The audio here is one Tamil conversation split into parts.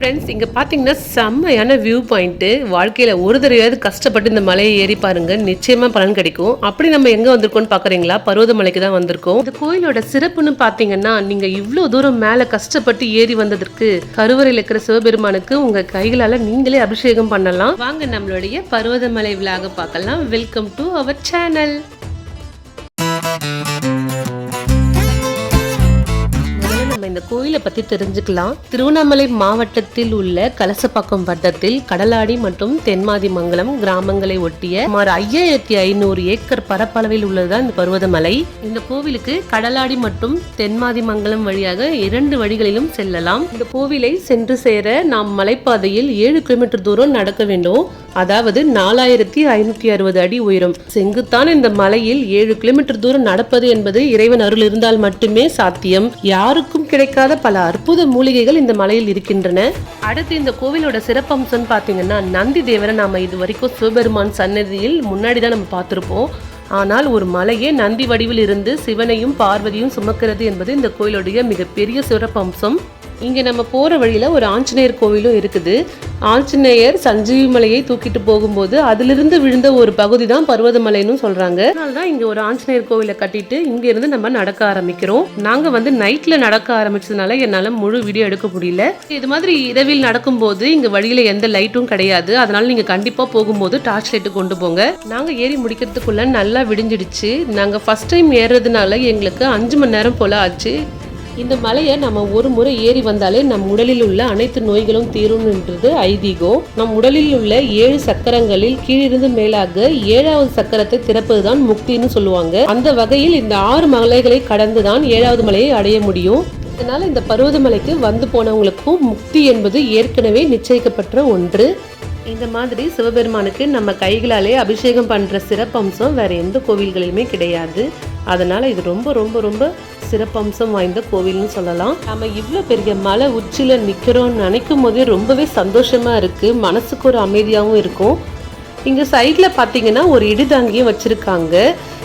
ஃப்ரெண்ட்ஸ் இங்கே பார்த்தீங்கன்னா செம்மையான வியூ பாயிண்ட்டு வாழ்க்கையில் ஒரு தடவையாவது கஷ்டப்பட்டு இந்த மலையை ஏறி பாருங்க. நிச்சயமாக பலன் கிடைக்கும். அப்படி நம்ம எங்கே வந்திருக்கோம்னு பார்க்குறீங்களா பருவதமலைக்கு தான் வந்திருக்கோம். இந்த கோயிலோட சிறப்புன்னு பார்த்தீங்கன்னா நீங்கள் இவ்வளோ தூரம் மேலே கஷ்டப்பட்டு ஏறி வந்ததற்கு கருவறையில் இருக்கிற சிவபெருமானுக்கு உங்கள் கைகளால் நீங்களே அபிஷேகம் பண்ணலாம். வாங்க நம்மளுடைய பருவதமலை விழாக பார்க்கலாம். வெல்கம் டு அவர் சேனல் கோவிலை பத்தி தெரிஞ்சுக்கலாம். திருவண்ணாமலை மாவட்டத்தில் உள்ள கலசப்பாக்கம் வட்டத்தில் கடலாடி மற்றும் தென்மாதி மங்கலம் கிராமங்களை ஒட்டிய சுமார் ஐயாயிரத்தி ஐநூறு ஏக்கர் பரப்பளவில் உள்ளதுதான் இந்த பருவதமலை. இந்த கோவிலுக்கு கடலாடி மற்றும் தென்மாதி மங்கலம் வழியாக இரண்டு வழிகளிலும் செல்லலாம். இந்த கோவிலை சென்று சேர நாம் மலைப்பாதையில் ஏழு கிலோமீட்டர் தூரம் நடக்க வேண்டும். அதாவது நாலாயிரத்தி ஐநூத்தி அறுபது அடி உயரம். செங்குத்தான இந்த மலையில் ஏழு கிலோமீட்டர் தூரம் நடப்பது என்பது இறைவன் அருள் இருந்தால் மட்டுமே சாத்தியம். யாருக்கும் கிடைக்காத பல அற்புத மூலிகைகள் இந்த மலையில் இருக்கின்றன. அடுத்து இந்த கோவிலோட சிறப்பம்சம் பார்த்தீங்கன்னா நந்தி தேவரை நாம இது வரைக்கும் சிவபெருமான் சன்னதியில் முன்னாடி தான் நம்ம பார்த்துருப்போம். ஆனால் ஒரு மலையே நந்தி வடிவில் இருந்து சிவனையும் பார்வதியும் சுமக்கிறது என்பது இந்த கோயிலுடைய மிகப்பெரிய சிறப்பம்சம். இங்கே நம்ம போகிற வழியில் ஒரு ஆஞ்சநேயர் கோவிலும் இருக்குது. ஆஞ்சநேயர் சஞ்சீவி மலையை தூக்கிட்டு போகும்போது அதிலிருந்து விழுந்த ஒரு பகுதி தான் பர்வதமலைன்னு சொல்கிறாங்க அதனால தான் இங்கே ஒரு ஆஞ்சநேயர் கோவிலை கட்டிட்டு இங்கேருந்து நம்ம நடக்க ஆரம்பிக்கிறோம். நாங்கள் வந்து நைட்டில் நடக்க ஆரம்பிச்சதுனால என்னால் முழு வீடியோ எடுக்க முடியல. இது மாதிரி இரவில் நடக்கும்போது இங்கே வழியில் எந்த லைட்டும் கிடையாது. அதனால் நீங்கள் கண்டிப்பாக போகும்போது டார்ச் லைட்டு கொண்டு போங்க. நாங்கள் ஏறி முடிக்கிறதுக்குள்ளே நல்லா விடிஞ்சிடுச்சு. நாங்கள் ஃபஸ்ட் டைம் ஏறுறதுனால எங்களுக்கு அஞ்சு மணி நேரம் போல் ஆச்சு. இந்த மலையை நம்ம ஒரு முறை ஏறி வந்தாலே நம் உடலில் உள்ள அனைத்து நோய்களும் தீரும்ன்றது ஐதீகம் நம் உடலில் உள்ள ஏழு சக்கரங்களில் கீழிருந்து மேலாக ஏழாவது சக்கரத்தை திறப்பதுதான் முக்தின்னு சொல்லுவாங்க. அந்த வகையில் இந்த ஆறு மலைகளை கடந்துதான் ஏழாவது மலையை அடைய முடியும். இதனால் இந்த பருவதமலைக்கு வந்து போனவங்களுக்கும் முக்தி என்பது ஏற்கனவே நிச்சயிக்கப்பட்ட ஒன்று. இந்த மாதிரி சிவபெருமானுக்கு நம்ம கைகளாலே அபிஷேகம் பண்ற சிறப்பம்சம் வேற எந்த கோவில்களிலுமே கிடையாது. அதனால இது ரொம்ப ரொம்ப ரொம்ப சிறப்பம்சம் வாய்ந்த கோவில்னு சொல்லலாம். நம்ம இவ்வளோ பெரிய மலை உச்சியில் நிற்கிறோம்னு நினைக்கும் போதே ரொம்பவே சந்தோஷமாக இருக்குது மனசுக்கு ஒரு அமைதியாகவும் இருக்கும். இங்கே சைடில் பார்த்தீங்கன்னா ஒரு இடிதாங்கியும் வச்சிருக்காங்க.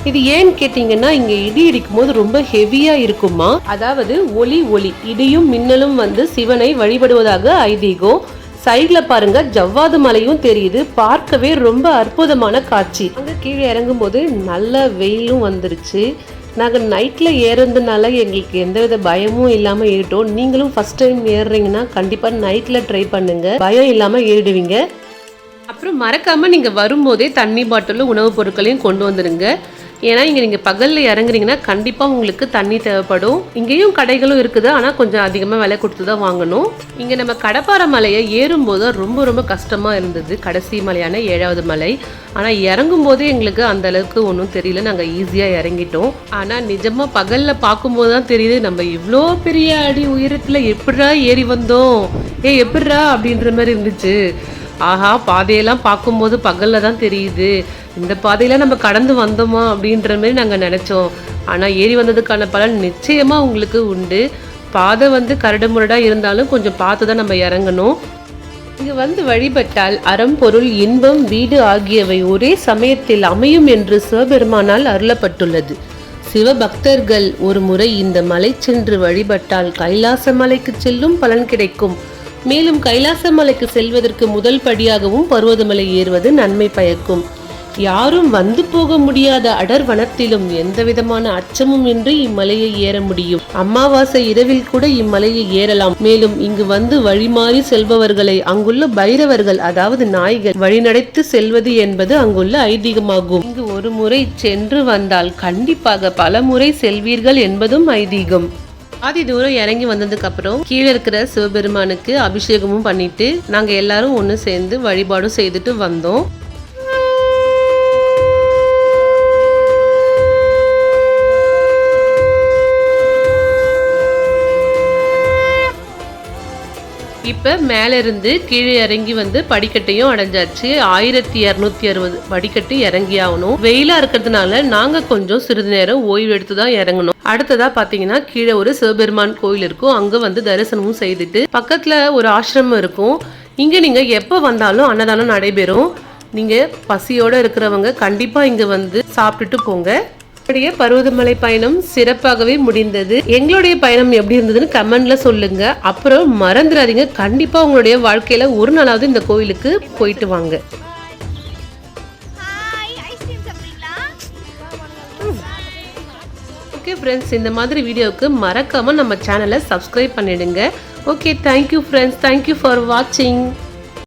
இது ஏன்னு கேட்டிங்கன்னா இங்கே இடி இடிக்கும் போது ரொம்ப ஹெவியாக இருக்குமா? அதாவது ஒளி ஒளி. இடியும் மின்னலும் வந்து சிவனை வழிபடுவதாக ஐதீகம் சைடில் பாருங்க ஜவ்வாது மலையும் தெரியுது. பார்க்கவே ரொம்ப அற்புதமான காட்சி. அங்கே கீழே இறங்கும் போது நல்ல வெயிலும் வந்துருச்சு. நாங்கள் நைட்டில் ஏறுறதுனால எங்களுக்கு எந்தவித பயமும் இல்லாமல் ஏறிட்டோம். நீங்களும் ஃபர்ஸ்ட் டைம் ஏறுறீங்கன்னா கண்டிப்பாக நைட்டில் ட்ரை பண்ணுங்க. பயம் இல்லாமல் ஏறிடுவீங்க. அப்புறம் மறக்காமல் நீங்கள் வரும்போதே தண்ணி பாட்டிலும் உணவுப் பொருட்களையும் கொண்டு வந்துடுங்க ஏன்னா இங்கே நீங்கள் பகலில் இறங்குறீங்கன்னா கண்டிப்பாக உங்களுக்கு தண்ணி தேவைப்படும். இங்கேயும் கடைகளும் இருக்குது. ஆனால் கொஞ்சம் அதிகமாக விலை கொடுத்து தான் வாங்கணும். இங்கே நம்ம கடப்பாறை மலையை ஏறும்போது ரொம்ப ரொம்ப கஷ்டமாக இருந்தது. கடைசி மலையான ஏழாவது மலை. ஆனால் இறங்கும் போதே எங்களுக்கு அந்த அளவுக்கு ஒன்றும் தெரியல. நாங்கள் ஈஸியாக இறங்கிட்டோம். ஆனால் நிஜமாக பகலில் பார்க்கும்போது தான் தெரியுது நம்ம இவ்வளோ பெரிய அடி உயரத்தில் எப்படா ஏறி வந்தோம்? ஏ எப்படா அப்படின்ற மாதிரி இருந்துச்சு. ஆஹா பாதையெல்லாம் பார்க்கும்போது பகலில் தான் தெரியுது. இந்த பாதையில் நம்ம கடந்து வந்தோமா அப்படின்ற மாதிரி நாங்கள் நினச்சோம். ஆனால் ஏறி வந்ததுக்கான பலன் நிச்சயமாக உங்களுக்கு உண்டு. பாதை வந்து கரடுமுரடாக இருந்தாலும் கொஞ்சம் பார்த்து தான் நம்ம இறங்கணும். இங்கு வந்து வழிபட்டால் அறம் பொருள் இன்பம் வீடு ஆகியவை ஒரே சமயத்தில் அமையும் என்று சிவபெருமானால் அருளப்பட்டுள்ளது. சிவபக்தர்கள் ஒரு முறை இந்த மலை சென்று வழிபட்டால் கைலாச மலைக்கு செல்லும் பலன் கிடைக்கும். மேலும் கைலாச மலைக்கு செல்வதற்கு முதல் படியாகவும் பருவதமலை ஏறுவது நன்மை பயக்கும். யாரும் வந்து போக முடியாத அடர் வனத்திலும் எந்தவிதமான அச்சமும் இன்றி இம்மலையை ஏற முடியும். அமாவாசை இரவில் கூட இம்மலையை ஏறலாம். மேலும் இங்கு வந்து வழிமாறி செல்பவர்களை அங்குள்ள பைரவர்கள் அதாவது நாய்கள் வழிநடைத்து செல்வது என்பது அங்குள்ள ஐதீகமாகும். இங்கு ஒரு முறை சென்று வந்தால் கண்டிப்பாக பல முறை செல்வீர்கள் என்பதும் ஐதீகம். பாதி தூரம் இறங்கி வந்ததுக்கு அப்புறம் கீழே இருக்கிற சிவபெருமானுக்கு அபிஷேகமும் பண்ணிட்டு நாங்க எல்லாரும் ஒன்று சேர்ந்து வழிபாடும் செய்துட்டு வந்தோம். இப்போ மேலே இருந்து கீழே இறங்கி வந்து படிக்கட்டையும் அடைஞ்சாச்சு. ஆயிரத்தி இரநூத்தி அறுபது படிக்கட்டு இறங்கி ஆகணும். வெயிலாக இருக்கிறதுனால நாங்கள் கொஞ்சம் சிறிது நேரம் ஓய்வு எடுத்து தான் இறங்கணும். அடுத்ததாக பார்த்தீங்கன்னா கீழே ஒரு சிவபெருமான் கோயில் இருக்கும். அங்கே வந்து தரிசனமும் செய்துட்டு பக்கத்தில் ஒரு ஆசிரமம் இருக்கும். இங்கே நீங்கள் எப்போ வந்தாலும் அன்னதானம் நடைபெறும். நீங்கள் பசியோடு இருக்கிறவங்க கண்டிப்பாக இங்கே வந்து சாப்பிட்டுட்டு போங்க. நம்முடைய பருவதமலை பயணம் சிறப்பாகவே முடிந்தது. எங்களுடைய பயணம் எப்படி இருந்ததுன்னு கமெண்ட்ல சொல்லுங்க. அப்புறம் மறந்துடாதீங்க. கண்டிப்பா உங்களுடைய வாழ்க்கையில ஒரு நாளாவது இந்த கோயிலுக்கு போயிட்டு வாங்க. ஓகே ஃப்ரெண்ட்ஸ் இந்த மாதிரி வீடியோவுக்கு மறக்காம நம்ம சேனலை சப்ஸ்கிரைப் பண்ணிடுங்க. Okay thank you friends thank you for வாட்சிங்